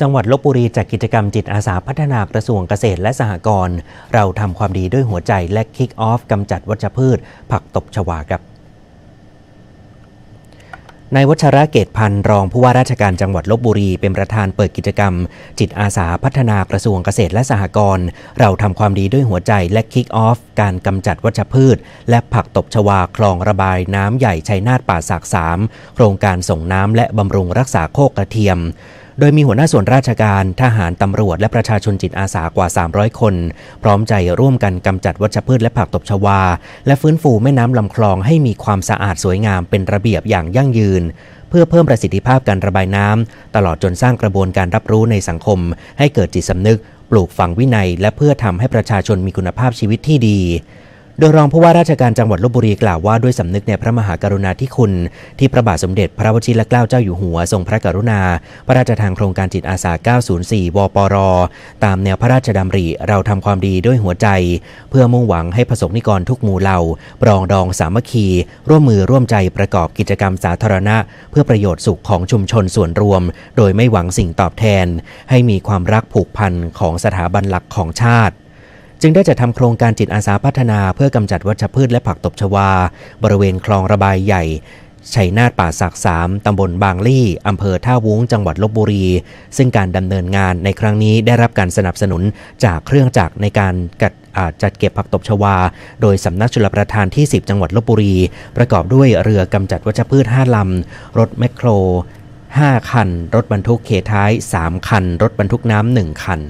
จังหวัดลบบุรีจัดกิจกรรมจิตอาสาพัฒนากระทรวงเกษตรและสหกรณ์เราทำความดีด้วยหัวใจและคิกออฟกำจัดวัชพืช ผักตบชวาครับนายวัชระเกตพันธ์รองผู้ว่าราชการจังหวัดลบบุรี เป็นประธานเปิดกิจกรรม จิตอาสาพัฒนากระทรวงเกษตรและสหกรณ์เราทำความดีด้วยหัวใจและคิกออฟการกำจัดวัชพืช และผักตบชวาคลองระบายน้ำใหญ่ชัยนาทป่าสากสามโครงการส่งน้ำและบำรุงรักษาโคกกระเทียม โดยมีหัวหน้าส่วนราชการ ทหารตำรวจ และประชาชนจิตอาสากว่า 300 คน พร้อมใจร่วมกันกำจัดวัชพืชและผักตบชวา และฟื้นฟูแม่น้ำลำคลองให้มีความสะอาดสวยงามเป็นระเบียบอย่างยั่งยืน เพื่อเพิ่มประสิทธิภาพการระบายน้ำตลอดจนสร้างกระบวนการรับรู้ในสังคม ให้เกิดจิตสำนึก ปลูกฝังวินัย และเพื่อทำให้ประชาชนมีคุณภาพชีวิตที่ดี โดยรองผู้ว่าราชการจังหวัดลบบุรีกล่าวว่าด้วยสำนึกในพระมหากรุณาธิคุณ ที่พระบาทสมเด็จพระวชิรเกล้าเจ้าอยู่หัวทรงพระกรุณา พระราชทานโครงการจิตอาสา 904 วปร ตามแนวพระราชดำริเราทำความดีด้วยหัวใจ เพื่อมุ่งหวังให้ประสบนิกรทุกหมู่เหล่าปรองดองสามัคคี ร่วมมือร่วมใจประกอบกิจกรรมสาธารณะ เพื่อประโยชน์สุขของชุมชนส่วนรวม โดยไม่หวังสิ่งตอบแทน ให้มีความรักผูกพันของสถาบันหลักของชาติ จึงได้จะทำโครงการจิตอาสาพัฒนาเพื่อกำจัดวัชพืชและผักตบชวา บริเวณคลองระบายใหญ่ชัยนาทป่าสักสามตำบลบางลี่อำเภอท่าวุ้ง จังหวัดลบบุรี ซึ่งการดำเนินงานในครั้งนี้ได้รับการสนับสนุนจากเครื่องจักรในการกัดจัดเก็บผักตบชวา โดยสำนักชลประทานที่ 10 จังหวัดลบบุรี ประกอบด้วยเรือกำจัดวัชพืช 5 ลำ รถแมคโคร 5 คัน รถบรรทุกเคท้าย 3 คัน รถบรรทุกน้ำ 1 คัน